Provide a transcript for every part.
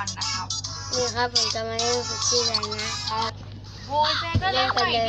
ันนะครับ นี่ครับผมจะมาเล่นคุกกี้แรงนะครับโอ้ยเจ๊ก็เล่นไปดี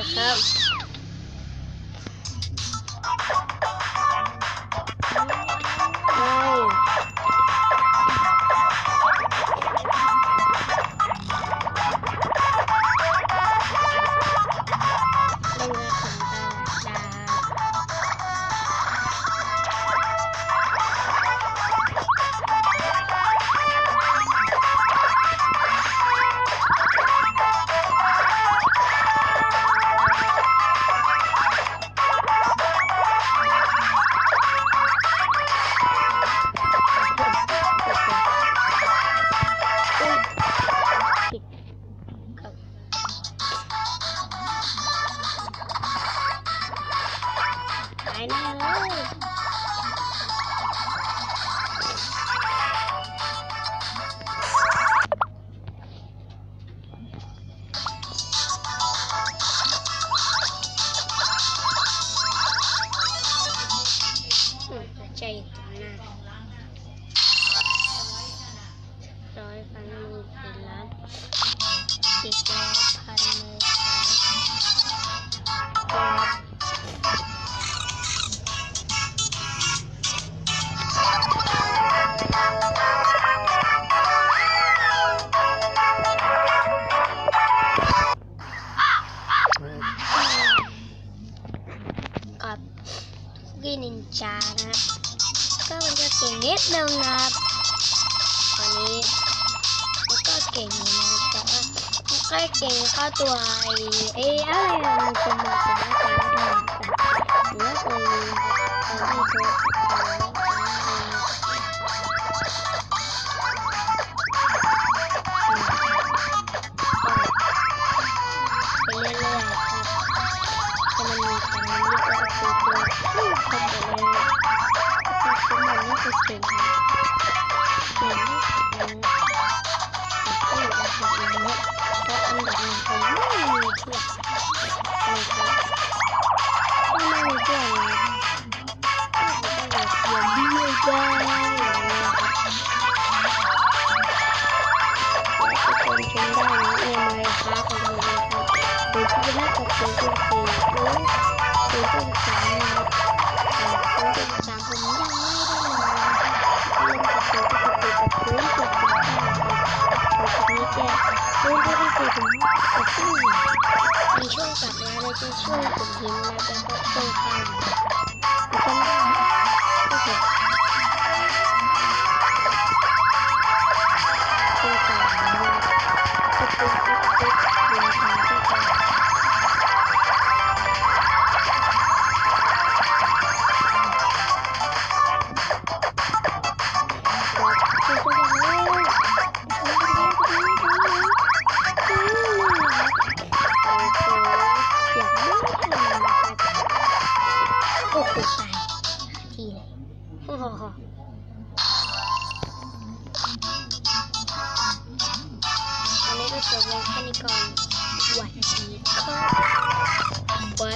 ายแน่เลยอืมใจอยู่ตรงหน้าร้อยพันหมื่นเป็นล้านสิบร้อพันเลย คุกกี้นินจานะครับก็มันจะเก่งนิดนึงนะครับตอนนี้มันก็เก่งนะแต่ว่าไม่ค่อยเก่งเข้าตัวไอ้ไอ้ไอะมันจะมาเป็นอะมาหรือว่าตัวนี้ตัวนี้ตัว นี่คือเก่งนะเก่งมากเลยก็อยู่อันดับหนึ่งเพราะอันดับหนึ่งผมไม่มีเทียบนะครับไม่มีเทียบเลยก็เลยเทียบด้วยได้แล้วทุกคนชมได้นะเอ็มเลยครับผมเลยครับผมคิดว่าจะเป็นที่สี่หรือเป็นที่สามน รู้ที่ที่คือผมจะขึ้นมีช่วงกลับมาแล้วจะช่วยผมยิ้มแล้วจะก็ช่วยข้าีเลยอันนี้ก็จบลงแค่นี้ก่อนสวัสดีครั